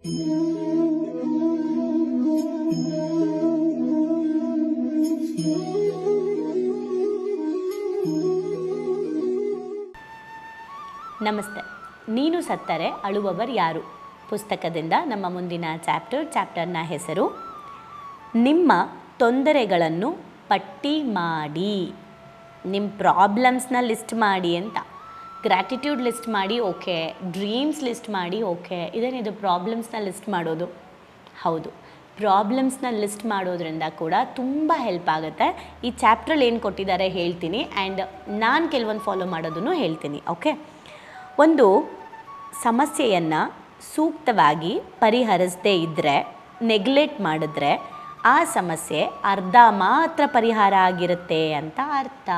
ನಮಸ್ತೆ. ನೀನು ಸತ್ತರೆ, ಅಳುವವರು ಯಾರು? ಪುಸ್ತಕದಿಂದ ನಮ್ಮ ಮುಂದಿನ ಚಾಪ್ಟರ್, ಚಾಪ್ಟರ್ನ ಹೆಸರು, ನಿಮ್ಮ ತೊಂದರೆಗಳನ್ನು ಪಟ್ಟಿ ಮಾಡಿ, ನಿಮ್ಮ ಪ್ರಾಬ್ಲಮ್ಸ್ನ ಲಿಸ್ಟ್ ಮಾಡಿ ಅಂತ. ಗ್ರ್ಯಾಟಿಟ್ಯೂಡ್ ಲಿಸ್ಟ್ ಮಾಡಿ ಓಕೆ ಡ್ರೀಮ್ಸ್ ಲಿಸ್ಟ್ ಮಾಡಿ ಓಕೆ ಇದೇನಿದು ಪ್ರಾಬ್ಲಮ್ಸ್ನ ಲಿಸ್ಟ್ ಮಾಡೋದು. ಹೌದು. ಪ್ರಾಬ್ಲಮ್ಸ್ನ ಲಿಸ್ಟ್ ಮಾಡೋದ್ರಿಂದ ಕೂಡ ತುಂಬ ಹೆಲ್ಪ್ ಆಗುತ್ತೆ. ಈ ಚಾಪ್ಟ್ರಲ್ಲಿ ಏನು ಕೊಟ್ಟಿದ್ದಾರೆ ಹೇಳ್ತೀನಿ. ಆ್ಯಂಡ್ ನಾನು ಕೆಲವೊಂದು ಫಾಲೋ ಮಾಡೋದನ್ನು ಹೇಳ್ತೀನಿ ಓಕೆ ಒಂದು, ಸಮಸ್ಯೆಯನ್ನು ಸೂಕ್ತವಾಗಿ ಪರಿಹರಿಸದೇ ಇದ್ದರೆ ನೆಗ್ಲೆಕ್ಟ್ ಮಾಡಿದ್ರೆ, ಆ ಸಮಸ್ಯೆ ಅರ್ಧ ಮಾತ್ರ ಪರಿಹಾರ ಆಗಿರುತ್ತೆ ಅಂತ ಅರ್ಥ.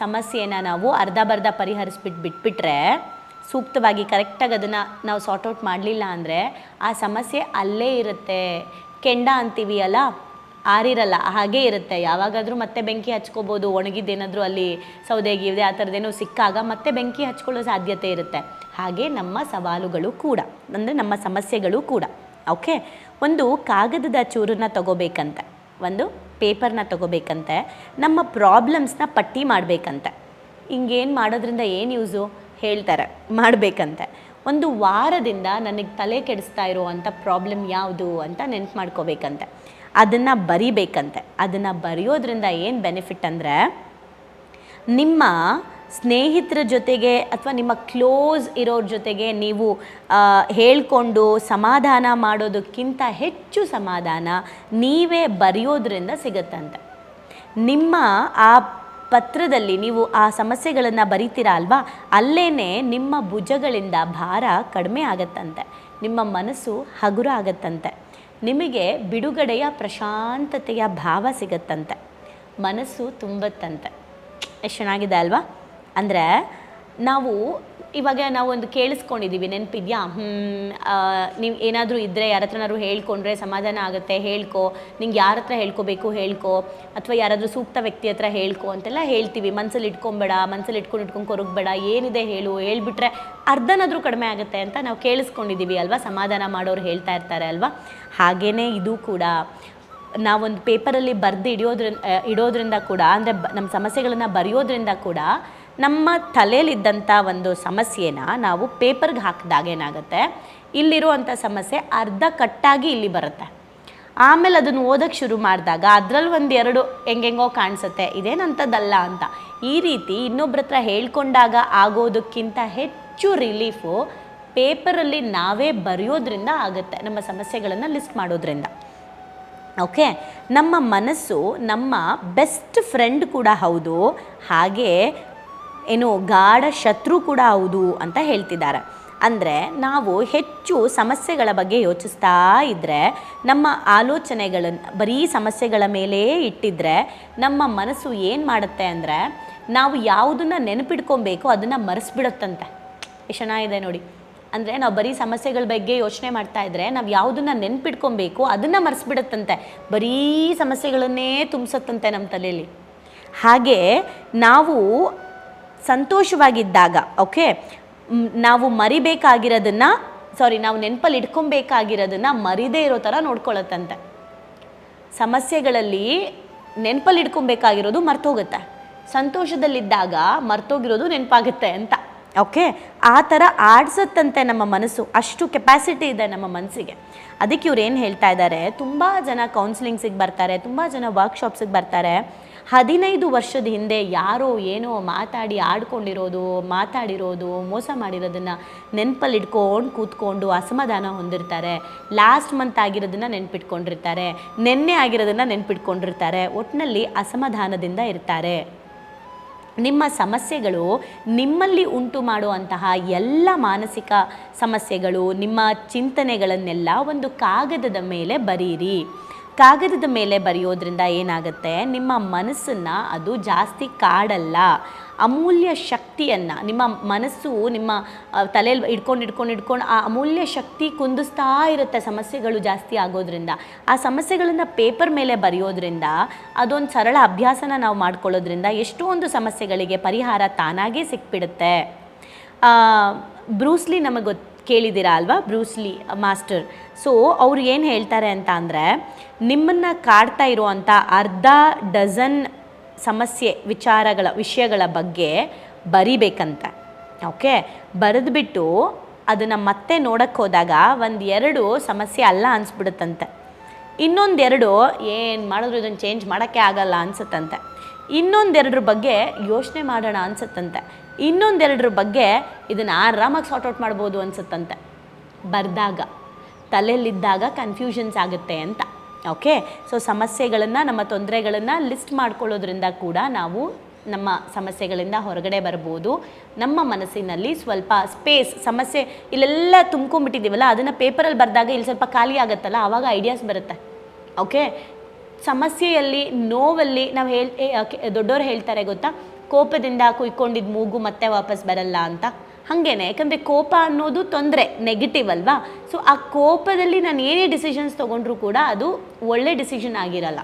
ಸಮಸ್ಯೆನ ನಾವು ಅರ್ಧ ಬರ್ಧ ಪರಿಹರಿಸ್ಬಿಟ್ಟು ಬಿಟ್ಬಿಟ್ರೆ ಸೂಕ್ತವಾಗಿ ಕರೆಕ್ಟಾಗಿ ಅದನ್ನು ನಾವು ಸಾರ್ಟ್ ಔಟ್ ಮಾಡಲಿಲ್ಲ ಅಂದರೆ ಆ ಸಮಸ್ಯೆ ಅಲ್ಲೇ ಇರುತ್ತೆ. ಕೆಂಡ ಅಂತೀವಿ ಅಲ್ಲ? ಆರಿರಲ್ಲ, ಹಾಗೇ ಇರುತ್ತೆ. ಯಾವಾಗಾದರೂ ಮತ್ತೆ ಬೆಂಕಿ ಹಚ್ಕೋಬೋದು. ಒಣಗಿದ್ದೇನಾದರೂ ಅಲ್ಲಿ ಸೌದೆ ಗೀದೆ ಆ ಥರದ್ದೇನೋ ಸಿಕ್ಕಾಗ ಮತ್ತೆ ಬೆಂಕಿ ಹಚ್ಕೊಳ್ಳೋ ಸಾಧ್ಯತೆ ಇರುತ್ತೆ. ಹಾಗೆ ನಮ್ಮ ಸವಾಲುಗಳು ಕೂಡ, ಅಂದರೆ ನಮ್ಮ ಸಮಸ್ಯೆಗಳು ಕೂಡ. ಓಕೆ ಒಂದು ಕಾಗದದ ಚೂರನ್ನ ತಗೋಬೇಕಂತೆ. ಒಂದು ಪೇಪರ್ನ ತಗೋಬೇಕಂತೆ, ನಮ್ಮ ಪ್ರಾಬ್ಲಮ್ಸ್ನ ಪಟ್ಟಿ ಮಾಡಬೇಕಂತೆ. ಹಿಂಗೇನು ಮಾಡೋದ್ರಿಂದ ಏನು ಯೂಸು? ಹೇಳ್ತಾರೆ, ಮಾಡಬೇಕಂತೆ. ಒಂದು ವಾರದಿಂದ ನನಗೆ ತಲೆ ಕೆಡಿಸ್ತಾ ಇರುವಂಥ ಪ್ರಾಬ್ಲಮ್ ಯಾವುದು ಅಂತ ನೆನ್ಪು ಮಾಡ್ಕೋಬೇಕಂತೆ. ಅದನ್ನು ಬರಿಬೇಕಂತೆ. ಅದನ್ನು ಬರೆಯೋದ್ರಿಂದ ಏನು ಬೆನಿಫಿಟ್ ಅಂದರೆ, ನಿಮ್ಮ ಸ್ನೇಹಿತರ ಜೊತೆಗೆ ಅಥವಾ ನಿಮ್ಮ ಕ್ಲೋಸ್ ಇರೋರ ಜೊತೆಗೆ ನೀವು ಹೇಳಿಕೊಂಡು ಸಮಾಧಾನ ಮಾಡೋದಕ್ಕಿಂತ ಹೆಚ್ಚು ಸಮಾಧಾನ ನೀವೇ ಬರೆಯೋದ್ರಿಂದ ಸಿಗುತ್ತಂತೆ. ನಿಮ್ಮ ಆ ಪತ್ರದಲ್ಲಿ ನೀವು ಆ ಸಮಸ್ಯೆಗಳನ್ನು ಬರಿತೀರಾ ಅಲ್ವಾ? ಅಲ್ಲೇ ನಿಮ್ಮ ಭುಜಗಳಿಂದ ಭಾರ ಕಡಿಮೆ ಆಗತ್ತಂತೆ. ನಿಮ್ಮ ಮನಸ್ಸು ಹಗುರ ಆಗತ್ತಂತೆ. ನಿಮಗೆ ಬಿಡುಗಡೆಯ ಪ್ರಶಾಂತತೆಯ ಭಾವ ಸಿಗತ್ತಂತೆ. ಮನಸ್ಸು ತುಂಬತ್ತಂತೆ. ಎಷ್ಟು ಚೆನ್ನಾಗಿದೆ ಅಲ್ವಾ? ಅಂದರೆ ನಾವು ಇವಾಗ ಒಂದು ಕೇಳಿಸ್ಕೊಂಡಿದ್ದೀವಿ ನೆನಪಿದ್ಯಾ? ಹ್ಞೂ ನೀವು ಏನಾದರೂ ಇದ್ದರೆ ಯಾರ ಹತ್ರನಾದ್ರು ಹೇಳ್ಕೊಂಡ್ರೆ ಸಮಾಧಾನ ಆಗುತ್ತೆ, ಹೇಳ್ಕೊ. ನಿಂಗೆ ಯಾರ ಹತ್ರ ಹೇಳ್ಕೊಬೇಕು, ಹೇಳ್ಕೊ. ಅಥವಾ ಯಾರಾದರೂ ಸೂಕ್ತ ವ್ಯಕ್ತಿ ಹತ್ರ ಹೇಳ್ಕೊ ಅಂತೆಲ್ಲ ಹೇಳ್ತೀವಿ. ಮನಸ್ಸಲ್ಲಿ ಇಟ್ಕೊಂಬೇಡ ಮನಸ್ಸಲ್ಲಿ ಇಟ್ಕೊಂಡು ಇಟ್ಕೊಂಡು ಕೊರಗಬೇಡ, ಏನಿದೆ ಹೇಳು, ಹೇಳ್ಬಿಟ್ರೆ ಅರ್ಧನಾದರೂ ಕಡಿಮೆ ಆಗುತ್ತೆ ಅಂತ ನಾವು ಕೇಳಿಸ್ಕೊಂಡಿದ್ದೀವಿ ಅಲ್ವಾ? ಸಮಾಧಾನ ಮಾಡೋರು ಹೇಳ್ತಾ ಇರ್ತಾರೆ ಅಲ್ವಾ? ಹಾಗೇ ಇದು ಕೂಡ. ನಾವೊಂದು ಪೇಪರಲ್ಲಿ ಬರೆದು ಇಡಿಯೋದ್ರ ಇಡೋದ್ರಿಂದ ಕೂಡ, ಅಂದರೆ ನಮ್ಮ ಸಮಸ್ಯೆಗಳನ್ನು ಬರೆಯೋದ್ರಿಂದ ಕೂಡ ನಮ್ಮ ತಲೆಯಲ್ಲಿದ್ದಂಥ ಒಂದು ಸಮಸ್ಯೆನ ನಾವು ಪೇಪರ್ಗೆ ಹಾಕಿದಾಗ ಏನಾಗುತ್ತೆ? ಇಲ್ಲಿರುವಂಥ ಸಮಸ್ಯೆ ಅರ್ಧ ಕಟ್ಟಾಗಿ ಇಲ್ಲಿ ಬರುತ್ತೆ. ಆಮೇಲೆ ಅದನ್ನು ಓದೋಕ್ಕೆ ಶುರು ಮಾಡಿದಾಗ ಅದರಲ್ಲಿ ಒಂದು ಎರಡು ಹೆಂಗೆಂಗೋ ಕಾಣಿಸುತ್ತೆ. ಇದೇನಂಥದ್ದಲ್ಲ ಅಂತ. ಈ ರೀತಿ ಇನ್ನೊಬ್ರ ಹತ್ರ ಹೇಳ್ಕೊಂಡಾಗ ಆಗೋದಕ್ಕಿಂತ ಹೆಚ್ಚು ರಿಲೀಫು ಪೇಪರಲ್ಲಿ ನಾವೇ ಬರೆಯೋದ್ರಿಂದ ಆಗುತ್ತೆ, ನಮ್ಮ ಸಮಸ್ಯೆಗಳನ್ನು ಲಿಸ್ಟ್ ಮಾಡೋದ್ರಿಂದ. ಓಕೆ? ನಮ್ಮ ಮನಸ್ಸು ನಮ್ಮ ಬೆಸ್ಟ್ ಫ್ರೆಂಡ್ ಕೂಡ ಹೌದು. ಹಾಗೆ ಏನು ಗಾಢ ಶತ್ರು ಕೂಡ ಹೌದು ಅಂತ ಹೇಳ್ತಿದ್ದಾರೆ. ಅಂದರೆ ನಾವು ಹೆಚ್ಚು ಸಮಸ್ಯೆಗಳ ಬಗ್ಗೆ ಯೋಚಿಸ್ತಾ ಇದ್ದರೆ ನಮ್ಮ ಆಲೋಚನೆಗಳನ್ನು ಬರೀ ಸಮಸ್ಯೆಗಳ ಮೇಲೇ ಇಟ್ಟಿದ್ರೆ ನಮ್ಮ ಮನಸ್ಸು ಏನು ಮಾಡುತ್ತೆ ಅಂದರೆ, ನಾವು ಯಾವುದನ್ನು ನೆನಪಿಟ್ಕೊಬೇಕು ಅದನ್ನು ಮರೆಸ್ಬಿಡುತ್ತಂತೆ. ಎಷ್ಟು ಚೆನ್ನಾಗಿದೆ ನೋಡಿ. ಅಂದರೆ ನಾವು ಬರೀ ಸಮಸ್ಯೆಗಳ ಬಗ್ಗೆ ಯೋಚನೆ ಮಾಡ್ತಾ ಇದ್ದರೆ ನಾವು ಯಾವುದನ್ನು ನೆನ್ಪಿಟ್ಕೊಬೇಕು ಅದನ್ನು ಮರೆಸ್ಬಿಡುತ್ತಂತೆ. ಬರೀ ಸಮಸ್ಯೆಗಳನ್ನೇ ತುಂಬಿಸುತ್ತಂತೆ ನಮ್ಮ ತಲೆಯಲ್ಲಿ ಹಾಗೆ ನಾವು ಸಂತೋಷವಾಗಿದ್ದಾಗ ಓಕೆ ನಾವು ಮರಿಬೇಕಾಗಿರೋದನ್ನ ಸಾರಿ ನಾವು ನೆನಪಲ್ಲಿ ಇಟ್ಕೊಬೇಕಾಗಿರೋದನ್ನ ಮರಿದೇ ಇರೋ ಥರ ನೋಡ್ಕೊಳತ್ತಂತೆ. ಸಮಸ್ಯೆಗಳಲ್ಲಿ ನೆನಪಲ್ಲಿ ಇಟ್ಕೊಬೇಕಾಗಿರೋದು ಮರ್ತೋಗುತ್ತೆ. ಸಂತೋಷದಲ್ಲಿದ್ದಾಗ ಮರ್ತೋಗಿರೋದು ನೆನಪಾಗುತ್ತೆ ಅಂತ ಓಕೆ ಆ ಥರ ಆಡ್ಸತ್ತಂತೆ ನಮ್ಮ ಮನಸ್ಸು, ಅಷ್ಟು ಕೆಪಾಸಿಟಿ ಇದೆ ನಮ್ಮ ಮನಸ್ಸಿಗೆ. ಅದಕ್ಕೆ ಇವ್ರು ಏನು ಹೇಳ್ತಾ ಇದ್ದಾರೆ ತುಂಬ ಜನ ಕೌನ್ಸಿಲಿಂಗ್ಸಿಗೆ ಬರ್ತಾರೆ, ತುಂಬ ಜನ ವರ್ಕ್ಶಾಪ್ಸಿಗೆ ಬರ್ತಾರೆ. ಹದಿನೈದು ವರ್ಷದ ಹಿಂದೆ ಯಾರೋ ಏನೋ ಮಾತಾಡಿ ಆಡ್ಕೊಂಡಿರೋದು, ಮಾತಾಡಿರೋದು, ಮೋಸ ಮಾಡಿರೋದನ್ನು ನೆನಪಲ್ಲಿ ಇಟ್ಕೊಂಡು ಕೂತ್ಕೊಂಡು ಅಸಮಾಧಾನ ಹೊಂದಿರ್ತಾರೆ. Last month ಆಗಿರೋದನ್ನು ನೆನ್ಪಿಟ್ಕೊಂಡಿರ್ತಾರೆ. ನಿನ್ನೆ ಆಗಿರೋದನ್ನು ನೆನ್ಪಿಟ್ಕೊಂಡಿರ್ತಾರೆ. ಒಟ್ಟಿನಲ್ಲಿ ಅಸಮಾಧಾನದಿಂದ ಇರ್ತಾರೆ. ನಿಮ್ಮ ಸಮಸ್ಯೆಗಳು ನಿಮ್ಮಲ್ಲಿ ಉಂಟು ಮಾಡುವಂತಹ ಎಲ್ಲ ಮಾನಸಿಕ ಸಮಸ್ಯೆಗಳು, ನಿಮ್ಮ ಚಿಂತನೆಗಳನ್ನೆಲ್ಲ ಒಂದು ಕಾಗದದ ಮೇಲೆ ಬರೀರಿ. ಕಾಗದದ ಮೇಲೆ ಬರೆಯೋದ್ರಿಂದ ಏನಾಗುತ್ತೆ? ನಿಮ್ಮ ಮನಸ್ಸನ್ನು ಅದು ಜಾಸ್ತಿ ಕಾಡಲ್ಲ. ಅಮೂಲ್ಯ ಶಕ್ತಿಯನ್ನು, ನಿಮ್ಮ ಮನಸ್ಸು ನಿಮ್ಮ ತಲೆಯಲ್ಲಿ ಇಟ್ಕೊಂಡು ಇಟ್ಕೊಂಡು ಇಟ್ಕೊಂಡು ಆ ಅಮೂಲ್ಯ ಶಕ್ತಿ ಕುಂದಿಸ್ತಾ ಇರುತ್ತೆ ಸಮಸ್ಯೆಗಳು ಜಾಸ್ತಿ ಆಗೋದ್ರಿಂದ. ಆ ಸಮಸ್ಯೆಗಳನ್ನು ಪೇಪರ್ ಮೇಲೆ ಬರೆಯೋದ್ರಿಂದ, ಅದೊಂದು ಸರಳ ಅಭ್ಯಾಸನ ನಾವು ಮಾಡ್ಕೊಳ್ಳೋದ್ರಿಂದ ಎಷ್ಟೊಂದು ಸಮಸ್ಯೆಗಳಿಗೆ ಪರಿಹಾರ ತಾನಾಗೇ ಸಿಕ್ಬಿಡುತ್ತೆ. ಬ್ರೂಸ್ಲಿ ನಮಗೆ ಕೇಳಿದ್ದೀರಾ ಅಲ್ವಾ? Bruce Lee master. ಸೊ ಅವ್ರು ಏನು ಹೇಳ್ತಾರೆ ಅಂತ ಅಂದರೆ, ನಿಮ್ಮನ್ನು ಕಾಡ್ತಾ ಇರುವಂಥ ಅರ್ಧ ಡಜನ್ ಸಮಸ್ಯೆ, ವಿಚಾರಗಳ, ವಿಷಯಗಳ ಬಗ್ಗೆ ಬರಿಬೇಕಂತ. ಓಕೆ ಬರೆದ್ಬಿಟ್ಟು ಅದನ್ನು ಮತ್ತೆ ನೋಡಕ್ಕೆ ಹೋದಾಗ ಒಂದು ಎರಡು ಸಮಸ್ಯೆ ಅಲ್ಲ ಅನಿಸ್ಬಿಡುತ್ತಂತೆ. ಇನ್ನೊಂದೆರಡು ಏನು ಮಾಡಿದ್ರು ಇದನ್ನು ಚೇಂಜ್ ಮಾಡೋಕ್ಕೆ ಆಗಲ್ಲ ಅನ್ಸುತ್ತಂತೆ. ಇನ್ನೊಂದೆರಡ್ರ ಬಗ್ಗೆ ಯೋಚನೆ ಮಾಡೋಣ ಅನ್ಸುತ್ತಂತೆ. ಇನ್ನೊಂದೆರಡ್ರ ಬಗ್ಗೆ ಇದನ್ನು ಆರಾಮಾಗಿ ಸಾರ್ಟ್ ಔಟ್ ಮಾಡ್ಬೋದು ಅನ್ಸುತ್ತಂತೆ. ಬರೆದಾಗ, ತಲೆಯಲ್ಲಿದ್ದಾಗ ಕನ್ಫ್ಯೂಷನ್ಸ್ ಆಗುತ್ತೆ ಅಂತ. ಓಕೆ ಸೊ ಸಮಸ್ಯೆಗಳನ್ನು, ನಮ್ಮ ತೊಂದರೆಗಳನ್ನು ಲಿಸ್ಟ್ ಮಾಡ್ಕೊಳ್ಳೋದ್ರಿಂದ ಕೂಡ ನಾವು ನಮ್ಮ ಸಮಸ್ಯೆಗಳಿಂದ ಹೊರಗಡೆ ಬರ್ಬೋದು. ನಮ್ಮ ಮನಸ್ಸಿನಲ್ಲಿ ಸ್ವಲ್ಪ ಸ್ಪೇಸ್ ಸಮಸ್ಯೆ, ಇಲ್ಲೆಲ್ಲ ತುಂಬ್ಕೊಂಡ್ಬಿಟ್ಟಿದ್ದೀವಲ್ಲ, ಅದನ್ನು ಪೇಪರಲ್ಲಿ ಬರೆದಾಗ ಇಲ್ಲಿ ಸ್ವಲ್ಪ ಖಾಲಿ ಆಗುತ್ತಲ್ಲ ಆವಾಗ ಐಡಿಯಾಸ್ ಬರುತ್ತೆ. ಓಕೆ ಸಮಸ್ಯೆಯಲ್ಲಿ, ನೋವಲ್ಲಿ ನಾವು ಹೇಳ್ ದೊಡ್ಡೋರು ಹೇಳ್ತಾರೆ ಗೊತ್ತಾ? ಕೋಪದಿಂದ ಕುಯ್ಕೊಂಡಿದ್ದ ಮೂಗು ಮತ್ತೆ ವಾಪಸ್ ಬರಲ್ಲ ಅಂತ. ಹಾಗೇನೆ, ಯಾಕಂದರೆ ಕೋಪ ಅನ್ನೋದು ತೊಂದರೆ ನೆಗೆಟಿವ್ ಅಲ್ವಾ? ಸೊ ಆ ಕೋಪದಲ್ಲಿ ನಾನು ಏನೇ ಡಿಸಿಷನ್ಸ್ ತೊಗೊಂಡ್ರೂ ಕೂಡ ಅದು ಒಳ್ಳೆ ಡಿಸಿಷನ್ ಆಗಿರಲ್ಲ.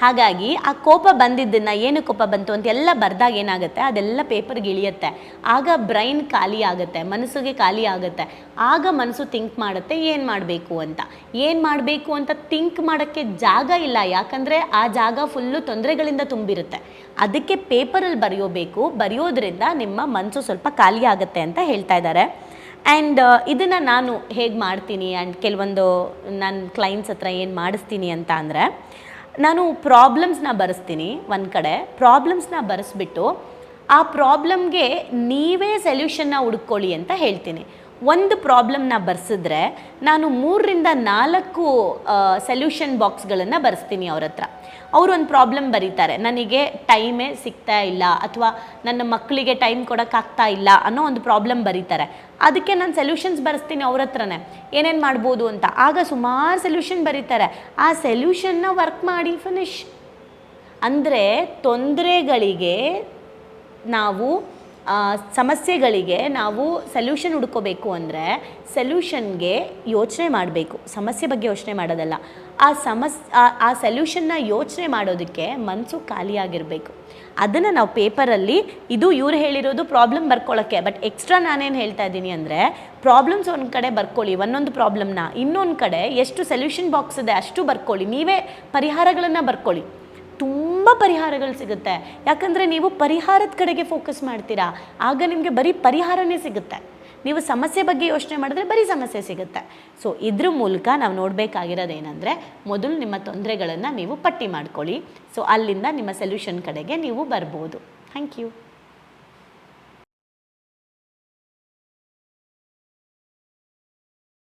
ಹಾಗಾಗಿ ಆ ಕೋಪ ಬಂದಿದ್ದನ್ನು ಏನು ಕೋಪ ಬಂತು ಅಂತ ಎಲ್ಲ ಬರೆದಾಗ ಏನಾಗುತ್ತೆ? ಅದೆಲ್ಲ ಪೇಪರ್ಗೆ ಇಳಿಯುತ್ತೆ. ಆಗ ಬ್ರೈನ್ ಖಾಲಿ ಆಗುತ್ತೆ, ಮನಸ್ಸಿಗೆ ಖಾಲಿ ಆಗುತ್ತೆ. ಆಗ ಮನಸ್ಸು ಥಿಂಕ್ ಮಾಡುತ್ತೆ, ಏನು ಮಾಡಬೇಕು ಅಂತ. ಏನು ಮಾಡಬೇಕು ಅಂತ ಥಿಂಕ್ ಮಾಡೋಕ್ಕೆ ಜಾಗ ಇಲ್ಲ. ಯಾಕಂದರೆ ಆ ಜಾಗ ಫುಲ್ಲು ತೊಂದರೆಗಳಿಂದ ತುಂಬಿರುತ್ತೆ. ಅದಕ್ಕೆ ಪೇಪರಲ್ಲಿ ಬರೆಯೋಬೇಕು. ಬರೆಯೋದ್ರಿಂದ ನಿಮ್ಮ ಮನಸ್ಸು ಸ್ವಲ್ಪ ಖಾಲಿ ಆಗುತ್ತೆ ಅಂತ ಹೇಳ್ತಾ ಇದ್ದಾರೆ. ಆ್ಯಂಡ್ ಇದನ್ನು ನಾನು ಹೇಗೆ ಮಾಡ್ತೀನಿ? ಆ್ಯಂಡ್ ಕೆಲವೊಂದು ನನ್ನ ಕ್ಲೈಂಟ್ಸ್ ಹತ್ರ ಏನು ಮಾಡಿಸ್ತೀನಿ ಅಂತ ಅಂದರೆ ನಾನು ಪ್ರಾಬ್ಲಮ್ಸ್ನ ಬರೆಸ್ತೀನಿ ಒಂದು ಕಡೆ. ಪ್ರಾಬ್ಲಮ್ಸ್ನ ಬರೆಸ್ಬಿಟ್ಟು ಆ ಪ್ರಾಬ್ಲಮ್ಗೆ ನೀವೇ ಸೊಲ್ಯೂಷನ್ನ ಹುಡ್ಕೊಳ್ಳಿ ಅಂತ ಹೇಳ್ತೀನಿ. ಒಂದು ಪ್ರಾಬ್ಲಮ್ನ ಬರೆಸಿದ್ರೆ ನಾನು ಮೂರರಿಂದ ನಾಲ್ಕು ಸೊಲ್ಯೂಷನ್ ಬಾಕ್ಸ್ಗಳನ್ನು ಬರೆಸ್ತೀನಿ ಅವ್ರ ಹತ್ರ. ಅವರು ಒಂದು ಪ್ರಾಬ್ಲಮ್ ಬರೀತಾರೆ. ನನಗೆ ಟೈಮೇ ಸಿಗ್ತಾ ಇಲ್ಲ ಅಥವಾ ನನ್ನ ಮಕ್ಕಳಿಗೆ ಟೈಮ್ ಕೊಡೋಕ್ಕಾಗ್ತಾ ಇಲ್ಲ ಅನ್ನೋ ಒಂದು ಪ್ರಾಬ್ಲಮ್ ಬರೀತಾರೆ. ಅದಕ್ಕೆ ನಾನು ಸೊಲ್ಯೂಷನ್ಸ್ ಬರೆಸ್ತೀನಿ ಅವ್ರ ಹತ್ರನೇ. ಏನೇನು ಮಾಡ್ಬೋದು ಅಂತ. ಆಗ ಸುಮಾರು ಸೊಲ್ಯೂಷನ್ ಬರೀತಾರೆ. ಆ ಸೊಲ್ಯೂಷನ್ನ ವರ್ಕ್ ಮಾಡಿ ಫಿನಿಶ್ ಅಂದರೆ ತೊಂದರೆಗಳಿಗೆ ನಾವು ಸಮಸ್ಯೆಗಳಿಗೆ ನಾವು ಸೊಲ್ಯೂಷನ್ ಹುಡ್ಕೋಬೇಕು ಅಂದರೆ ಸಲ್ಯೂಷನ್ಗೆ ಯೋಚನೆ ಮಾಡಬೇಕು. ಸಮಸ್ಯೆ ಬಗ್ಗೆ ಯೋಚನೆ ಮಾಡೋದಲ್ಲ. ಆ ಸಮಸ್, ಆ- ಸಲ್ಯೂಷನ್ನ ಯೋಚನೆ ಮಾಡೋದಕ್ಕೆ ಮನಸ್ಸು ಖಾಲಿಯಾಗಿರಬೇಕು. ಅದನ್ನು ನಾವು ಪೇಪರಲ್ಲಿ ಇದು ಇವ್ರು ಹೇಳಿರೋದು ಪ್ರಾಬ್ಲಮ್ ಬರ್ಕೊಳ್ಳೋಕ್ಕೆ ಬಟ್ ಎಕ್ಸ್ಟ್ರಾ ನಾನೇನು ಹೇಳ್ತಾ ಇದ್ದೀನಿ ಅಂದರೆ ಪ್ರಾಬ್ಲಮ್ಸ್ ಒಂದು ಕಡೆ ಬರ್ಕೊಳ್ಳಿ, ಒಂದೊಂದು ಪ್ರಾಬ್ಲಮ್ನ ಇನ್ನೊಂದು ಕಡೆ ಎಷ್ಟು ಸೊಲ್ಯೂಷನ್ ಬಾಕ್ಸ್ ಇದೆ ಅಷ್ಟು ಬರ್ಕೊಳ್ಳಿ, ನೀವೇ ಪರಿಹಾರಗಳನ್ನು ಬರ್ಕೊಳ್ಳಿ. ತುಂಬ ಪರಿಹಾರಗಳು ಸಿಗುತ್ತೆ. ಯಾಕಂದರೆ ನೀವು ಪರಿಹಾರದ ಕಡೆಗೆ ಫೋಕಸ್ ಮಾಡ್ತೀರಾ. ಆಗ ನಿಮಗೆ ಬರೀ ಪರಿಹಾರನೇ ಸಿಗುತ್ತೆ. ನೀವು ಸಮಸ್ಯೆ ಬಗ್ಗೆ ಯೋಚನೆ ಮಾಡಿದ್ರೆ ಬರೀ ಸಮಸ್ಯೆ ಸಿಗುತ್ತೆ. ಸೊ ಇದ್ರ ಮೂಲಕ ನಾವು ನೋಡಬೇಕಾಗಿರೋದೇನೆಂದರೆ ಮೊದಲು ನಿಮ್ಮ ತೊಂದರೆಗಳನ್ನು ನೀವು ಪಟ್ಟಿ ಮಾಡ್ಕೊಳ್ಳಿ. ಸೊ ಅಲ್ಲಿಂದ ನಿಮ್ಮ ಸೊಲ್ಯೂಷನ್ ಕಡೆಗೆ ನೀವು ಬರ್ಬೋದು. Thank you